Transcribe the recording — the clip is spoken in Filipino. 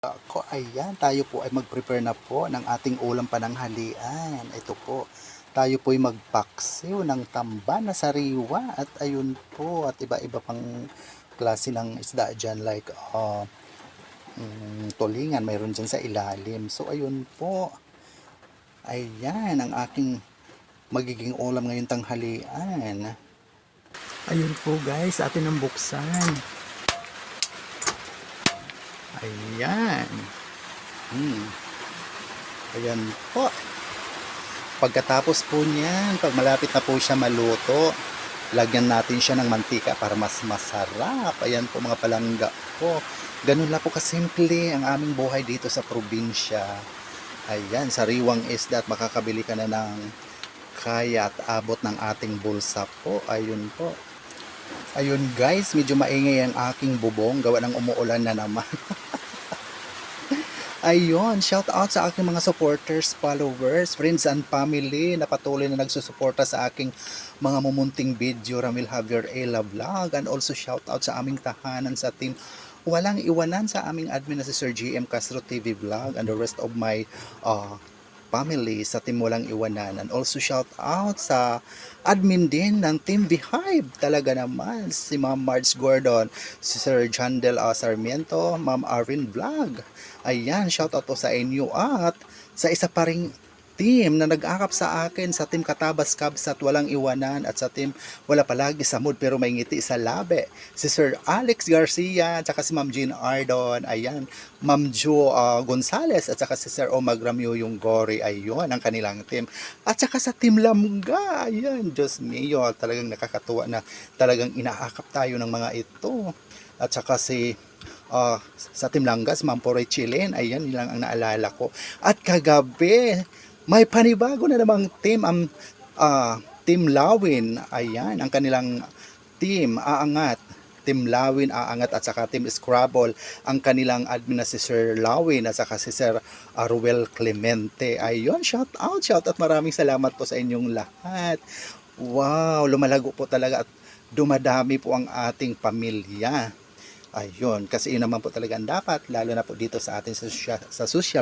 Ako, ayan, tayo po ay mag-prepare na po ng ating ulam pananghalian. Ito po, tayo po ay magpaksiw ng tamba na sariwa at ayun po, at iba-iba pang klase ng isda dyan like uh, mm, tulingan, mayroon dyan sa ilalim. So ayun po, ayan ang aking magiging ulam ngayong tanghalian. Ayun po guys, atin ang buksan. Ayan. Hmm. Ayan po. Pagkatapos po niyan, pag malapit na po siya maluto, lagyan natin siya ng mantika para mas masarap. Ayan po mga palangga po. Ganun lang po kasimple ang aming buhay dito sa probinsya. Ayan, sariwang isda at makakabili ka na ng kaya at abot ng ating bulsa po. Ayun po. Ayun guys, medyo maingay ang aking bubong. Gawa ng umuulan na naman. Ayun, shout out sa aking mga supporters, followers, friends and family na patuloy na nagsusuporta sa aking mga mumunting video Ramil Javier Ella Vlog and also shout out sa aming tahanan sa team Walang Iwanan sa aming admin na si Sir GM Castro TV Vlog and the rest of my uh, family sa Team Walang Iwanan. And also shout out sa admin din ng Team Behive. Talaga naman si Ma'am Marge Gordon, si Sir John Del Sarmiento, Ma'am Arvin Vlog. Ayan, shout out po sa inyo at sa isa pa ring team na nag-akap sa akin sa team Katabas Cubs at walang iwanan at sa team wala palagi sa mood pero may ngiti sa labi. Si Sir Alex Garcia at saka si Ma'am Jean Ardon. Ayan, Ma'am Jo uh, Gonzales at saka si Sir Omag Ramyo yung Gory. Ayun ang kanilang team. At saka sa team Lamga. Ayan, Diyos mio, talagang nakakatuwa na talagang inaakap tayo ng mga ito. At saka si uh, sa Team Langas, Ma'am Poray Chilen. Ayan, yun ang naalala ko. At kagabi, may panibago na namang team ang ah, Team Lawin. Ayan, ang kanilang team, aangat. Team Lawin, aangat at saka Team Scrabble, ang kanilang admin na si Sir Lawin at saka si Sir Aruel Clemente. Ayun, shout out, shout out. Maraming salamat po sa inyong lahat. Wow, lumalago po talaga at dumadami po ang ating pamilya. Ayun, kasi yun naman po talaga ang dapat, lalo na po dito sa atin sa, sa social